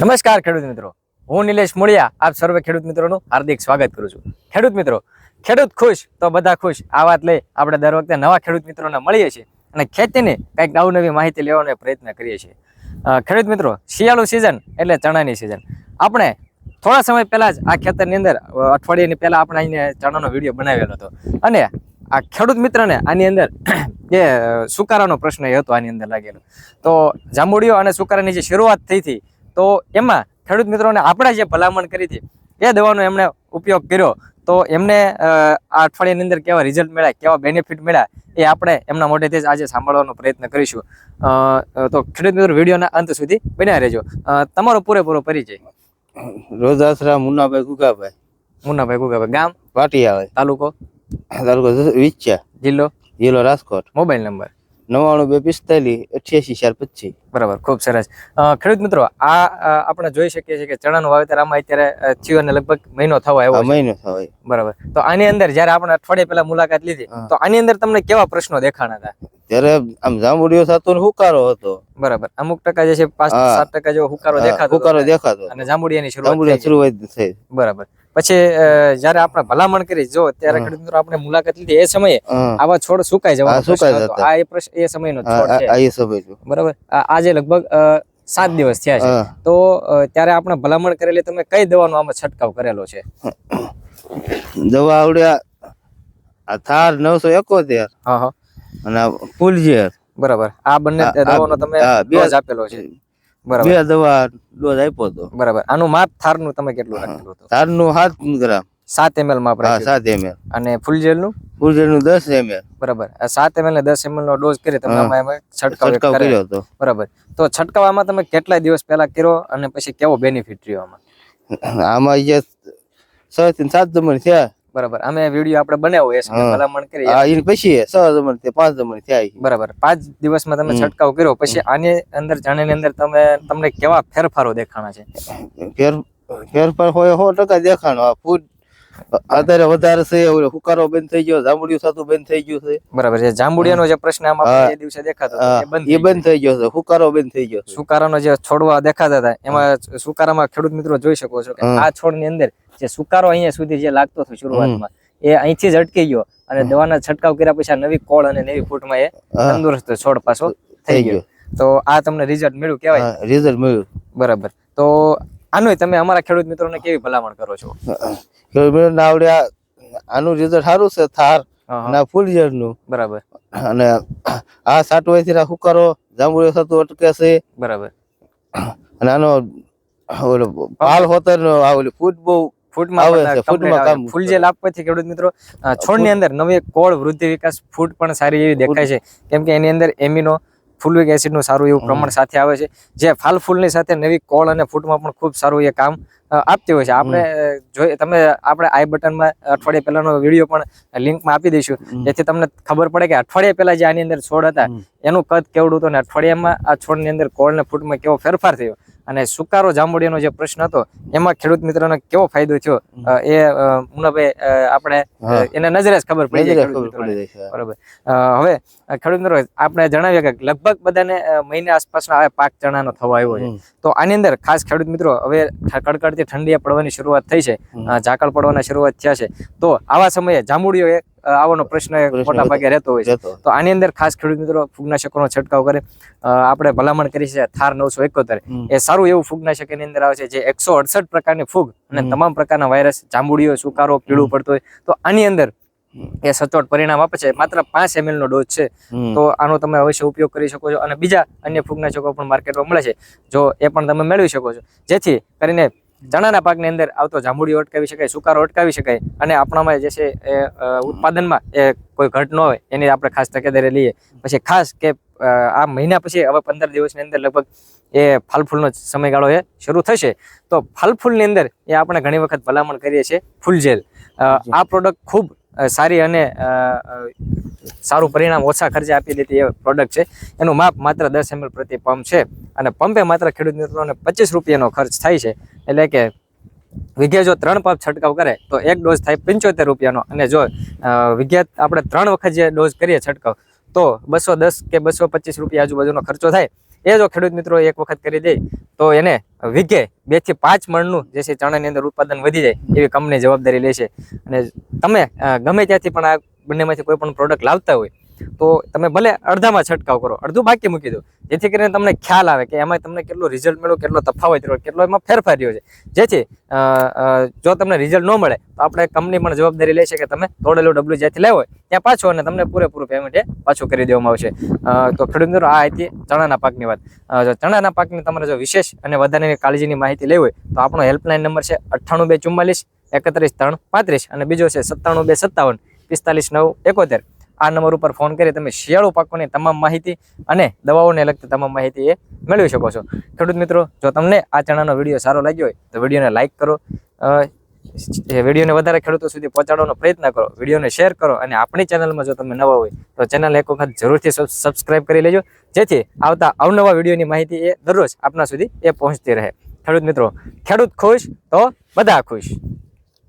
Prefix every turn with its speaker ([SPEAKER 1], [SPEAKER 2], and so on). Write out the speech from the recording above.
[SPEAKER 1] નમસ્કાર ખેડૂત મિત્રો. હું નિલેશ મુળિયા, આપ સર્વે ખેડૂત મિત્રોનું હાર્દિક સ્વાગત કરું છું. ખેડૂત મિત્રો, ખેડૂત ખુશ તો બધા ખુશ. આ વાત લઈ આપણે દર વખતે નવા ખેડૂત મિત્રોને મળીએ છીએ અને ખેતીની કંઈક નવી માહિતી લેવાનો પ્રયત્ન કરીએ છીએ. ખેડૂત મિત્રો, શિયાળુ સિઝન એટલે ચણાની સિઝન આપણે થોડા સમય પહેલાં જ આ ખેતરની અંદર અઠવાડિયાની પહેલાં આપણે અહીંયા ચણાનો વીડિયો બનાવેલો હતો. અને આ ખેડૂત મિત્રને આની અંદર જે સુકારાનો પ્રશ્ન એ હતો આની અંદર લાગેલો. તો જાંબુડીઓ અને સુકારાની જે શરૂઆત થઈ હતી તો એમાં ખેડૂત મિત્રોને આપણે જે ભલામણ કરી હતી એ દવાનો એમણે ઉપયોગ કર્યો. તો એમને આ અઠવાડિયાની અંદર કેવા રિઝલ્ટ મળ્યા કેવા બેનિફિટ મળ્યા એ આપણે એમના મોઢેથી જ આજે સાંભળવાનો પ્રયત્ન કરીશું. તો ખેડૂત મિત્રો વિડીયોના અંત સુધી બન્યા રહેજો. તમારો પૂરેપૂરો પરિચય.
[SPEAKER 2] રોજાસરા મુન્નાભાઈ ગુગાભાઈ.
[SPEAKER 1] મુન્નાભાઈ ગુગાભાઈ ગામ?
[SPEAKER 2] પાટિયા
[SPEAKER 1] તાલુકો?
[SPEAKER 2] તાલુકો વિચ્યા
[SPEAKER 1] જિલ્લો?
[SPEAKER 2] જિલ્લો રાજકોટ.
[SPEAKER 1] Mobile number?
[SPEAKER 2] નવ્વાણું બે પિસ્તાલીસ અઠ્યાસી ચાર પચીસ.
[SPEAKER 1] બરાબર ખૂબ સરસ. ખેડૂત મિત્રો આ આપણે જોઈ શકીએ છીએ કે ચણાનું વાવેતર આમાં અત્યારે થયું અને લગભગ મહિનો થવા
[SPEAKER 2] એવો
[SPEAKER 1] આવ્યો
[SPEAKER 2] મહિનો થવાય
[SPEAKER 1] બરાબર. તો આની અંદર જ્યારે આપણે અઠવાડિયા પહેલા મુલાકાત લીધી તો આની અંદર તમને કેવા પ્રશ્નો દેખાણા હતા?
[SPEAKER 2] ત્યારે આમ જાંબુડીઓ થતો ને હુકારો હતો.
[SPEAKER 1] બરાબર. અમુક ટકા જે છે પાંચ સાત ટકા જેવો હુકારો દેખાતો
[SPEAKER 2] હુકારો દેખાતો
[SPEAKER 1] અને જાંબુડિયાની શરૂઆત.
[SPEAKER 2] શરૂઆત થઈ.
[SPEAKER 1] બરાબર. પછી જયારે આપણે ભલામણ કરી જો ત્યારે ખેડૂત મિત્રો આપણે મુલાકાત લીધી એ સમયે આવા છોડ સુકાઈ
[SPEAKER 2] જવા સુકાઈ.
[SPEAKER 1] આ એ પ્રશ્ન એ સમયનો છોડ છે.
[SPEAKER 2] એ સમજ્યું
[SPEAKER 1] બરાબર? આજે લગભગ સાત દિવસ થયા છે. તો ત્યારે આપણે ભલામણ કરેલી તમે કઈ દવાનો આમાં છંટકાવ કરેલો છે?
[SPEAKER 2] દવા આવડ્યા થાર નવસો એકોતેર.
[SPEAKER 1] હા હા.
[SPEAKER 2] અને ફૂલઝેર
[SPEAKER 1] બરાબર. આ બંને દવાનો તમે
[SPEAKER 2] બે-
[SPEAKER 1] આપેલો છે. બરાબર.
[SPEAKER 2] બે દવા ડોઝ આપ્યો હતો.
[SPEAKER 1] બરાબર. આનું માપ થારનું તમે કેટલું રાખેલું હતું?
[SPEAKER 2] થારનું સાત ગ્રામ.
[SPEAKER 1] સાત એમએલ માપ રાખ્યું
[SPEAKER 2] સાત એમએલ.
[SPEAKER 1] અને ફૂલ જેલનું?
[SPEAKER 2] નું દસ એમએલ.
[SPEAKER 1] બરાબર. આ સાત એમએલ ને દસ એમએલ નો ડોઝ કરી તમે આમાં એમાં છંટકાવ.
[SPEAKER 2] કર્યો. હતો.
[SPEAKER 1] બરાબર. તો છંટકાવમાં તમે કેટલા દિવસ પહેલા કર્યો અને પછી કેવો બેનિફિટ રહ્યો આમાં?
[SPEAKER 2] આમાં જે છ થી સાત દમણ થયા
[SPEAKER 1] બરાબર. અમે વીડિયો આપણે બનાવ્યો એ સમય ભલામણ કરી
[SPEAKER 2] આ એની પછી છ જમણથી પાંચ જમણ થયા.
[SPEAKER 1] બરાબર. પાંચ દિવસમાં તમે. છંટકાવ કર્યો. પછી આની અંદર જાણીની અંદર તમે તમને કેવા ફેરફારો દેખાણા છે?
[SPEAKER 2] ફેર ફેરફાર હોય સો ટકા દેખાણો. આ ફૂડ આધારે વધારે છે હુકારો બંધ થઈ ગયો જાંબુડિયું થતું બંધ થઈ ગયું છે.
[SPEAKER 1] બરાબર છે જાંબુડિયાનો જે પ્રશ્ન આમાં. એ દિવસે દેખાતો એ બંધ થઈ
[SPEAKER 2] ગયો. છે હુકારો બંધ થઈ ગયો
[SPEAKER 1] સુકારાનો જે છોડવા દેખાતા હતા એમાં સુકારામાં ખેડૂત મિત્રો જોઈ શકો છો કે. આ છોડની અંદર જે સુકારો અહીંયા સુધી જે લાગતો હતો શરૂઆતમાં એ અહીંથી જ અટકી ગયો અને દવાના છંટકાવ કર્યા પછી નવી કોળ અને નવી ફૂટમાં એ તંદુરસ્ત છોડ પાછો થઈ ગયો. તો આ તમને રિઝલ્ટ મળ્યું કેવાય
[SPEAKER 2] રિઝલ્ટ મળ્યું.
[SPEAKER 1] બરાબર. તો આનું તમે અમારા ખેડૂત મિત્રોને કેવી ભલામણ કરો છો?
[SPEAKER 2] ખેડૂત નાવડિયા આનું રિઝલ્ટ સારું છે થાર અને ફૂલઝેર
[SPEAKER 1] બરાબર.
[SPEAKER 2] અને આ સાટવાથી હુકારો જાંબુડિયો થતું અટકે છે.
[SPEAKER 1] બરાબર.
[SPEAKER 2] અને આનો ઓલો પાલ હોતર નો આ ઓલી ફૂટ બહુ
[SPEAKER 1] ફૂટમાં
[SPEAKER 2] આવે ફૂટમાં કામ
[SPEAKER 1] ફૂલ જે આપવાથી ખેડૂત મિત્રો અ, છોડની અંદર નવી કોળ વૃદ્ધિ વિકાસ ફૂટ પણ સારી એવી દેખાય છે. કેમ કે એની અંદર એમિનો ફુલવિક એસિડનું સારું એવું પ્રમાણ સાથે આવે છે. જે ફાલ ફૂલની સાથે નવી કોળ અને ફૂટમાં પણ ખૂબ સારું એ કામ આપતી હોય છે. આપણે જોઈએ જોઈ તમે આપણે આઈ બટનમાં અઠવાડિયા પહેલાનો વીડિયો પણ લિંકમાં આપી દઈશું. જેથી તમને ખબર પડે કે અઠવાડિયા પહેલા જે આની અંદર છોડ હતા એનું કદ કેવડું હતું અને અઠવાડિયામાં આ છોડની અંદર કોળ અને ફૂટમાં કેવો ફેરફાર થયો. અને સુકારો જાંબુડિયાનો જે પ્રશ્ન હતો એમાં ખેડૂત મિત્રોને કેવો ફાયદો થયો? એ મુનાભાઈ આપણે એને નજરે જ ખબર પડી જાય બરોબર. હવે ખેડૂત મિત્રો આપણે જણાવીએ કે લગભગ બધાને મહિના આસપાસનો આ પાક ચણાનો થવા આવ્યો છે. તો આની અંદર ખાસ ખેડૂત મિત્રો હવે કડકડતી ઠંડી પડવાની શરૂઆત થઈ છે. ઝાકળ પડવાના શરૂઆત થયા છે. તો આવા સમયે જાંબુડીઓ એક અ, આવવાનો પ્રશ્ન મોટા ભાગે રહેતો હોય છે. તો આની અંદર ખાસ ખેડૂત મિત્રો ફૂગનાશકોનો છંટકાવ કરે. આપણે ભલામણ કરી છે થાર નવસો એકોતેર. એ સારું એવું ફૂગનાશક એની અંદર આવે છે જે એકસો અડસઠ પ્રકારની ફૂગ અને તમામ પ્રકારના વાયરસ જાંબુડીઓ સુકારો પીળું પડતું હોય. તો આની અંદર એ સચોટ પરિણામ આપે છે. માત્ર પાંચ એમએલ નો ડોઝ છે. તો આનો તમે અવશ્ય ઉપયોગ કરી શકો છો. અને બીજા અન્ય ફૂગનાશકો પણ માર્કેટમાં મળે છે. જો એ પણ તમે મેળવી શકો છો. જેથી કરીને ચણાના પાકની અંદર આવતો જાંબુડીઓ અટકાવી શકાય સુકારો અટકાવી શકાય અને આપણામાં જે છે એ ઉત્પાદનમાં એ કોઈ ઘટ ન હોય એની આપણે ખાસ તકેદારી લઈએ. પછી ખાસ કે આ મહિના પછી હવે પંદર દિવસની અંદર લગભગ એ ફાલફૂલનો સમયગાળો એ શરૂ થશે. તો ફાલફૂલની અંદર એ આપણે ઘણી વખત ભલામણ કરીએ છીએ ફૂલજેલ અ, આ પ્રોડક્ટ ખૂબ સારી અને સારું પરિણામ ઓછા ખર્ચે આપી દેતી એ પ્રોડક્ટ છે. એનું માપ માત્ર દસ એમએલ પ્રતિ પંપ છે અને પંપે માત્ર ખેડૂત મિત્રોને પચીસ રૂપિયાનો ખર્ચ થાય છે. એટલે કે વિઘે જો ત્રણ પંપ છંટકાવ કરે, તો એક ડોઝ થાય પંચોતેર રૂપિયાનો. અને જો વિઘે આપણે ત્રણ વખત જે ડોઝ કરીએ છંટકાવ, તો બસો દસ કે બસો પચીસ રૂપિયા આજુબાજુનો ખર્ચો થાય. એ જો ખેડૂત મિત્રો એક વખત કરી દે, તો એને વીઘે બેથી પાંચ મણનું જે છે ચણાની અંદર ઉત્પાદન વધી જાય એવી કંપની જવાબદારી લેશે. અને તમે ગમે ત્યાંથી પણ આ બંનેમાંથી કોઈ પણ પ્રોડક્ટ લાવતા હોય, તો તમે ભલે અડધામાં છંટકાવ કરો, અડધું બાકી મૂકી દો. જેથી કરીને તમને ખ્યાલ આવે કે એમાં તમને કેટલું રિઝલ્ટ મળ્યું, કેટલો તફાવત રહ્યો, કેટલો એમાં ફેરફાર રહ્યો છે. જેથી જો તમને રિઝલ્ટ ન મળે, તો આપણે કંપની પણ જવાબદારી લેશે કે તમે તોડેલું ડબલું જ્યાંથી લેવો, ત્યાં પાછું અને તમને પૂરેપૂરું પેમેન્ટ એ પાછું કરી દેવામાં આવશે. તો ખેડૂત મિત્રો, આ હતી ચણાના પાકની વાત. જો ચણાના પાકની તમારે જો વિશેષ અને વધારાની કાળજીની માહિતી લેવી હોય, તો આપણો હેલ્પલાઇન નંબર છે અઠ્ઠાણું બે ચુમ્માલીસ, એકત્રીસ ત્રણ પાંત્રીસ અને બીજો છે સત્તાણું બે સત્તાવન. પિસ્તાલીસ નવ એકોતેર. આ નંબર ઉપર ફોન કરી તમે શિયાળુ પાકોની તમામ માહિતી અને દવાઓને લગતી તમામ માહિતી એ મેળવી શકો છો. ખેડૂત મિત્રો, જો તમને આ ચણાનો વીડિયો સારો લાગ્યો હોય, તો વિડીયોને લાઇક કરો. વિડીયોને વધારે ખેડૂતો સુધી પહોંચાડવાનો પ્રયત્ન કરો. વિડીયોને શેર કરો અને આપણી ચેનલમાં જો તમે નવા હોય, તો ચેનલ એક વખત જરૂરથી સબસ્ક્રાઇબ કરી લેજો. જેથી આવતા અવનવા વિડીયોની માહિતી એ દરરોજ આપના સુધી એ પહોંચતી રહે. ખેડૂત મિત્રો, ખેડૂત ખુશ તો બધા ખુશ.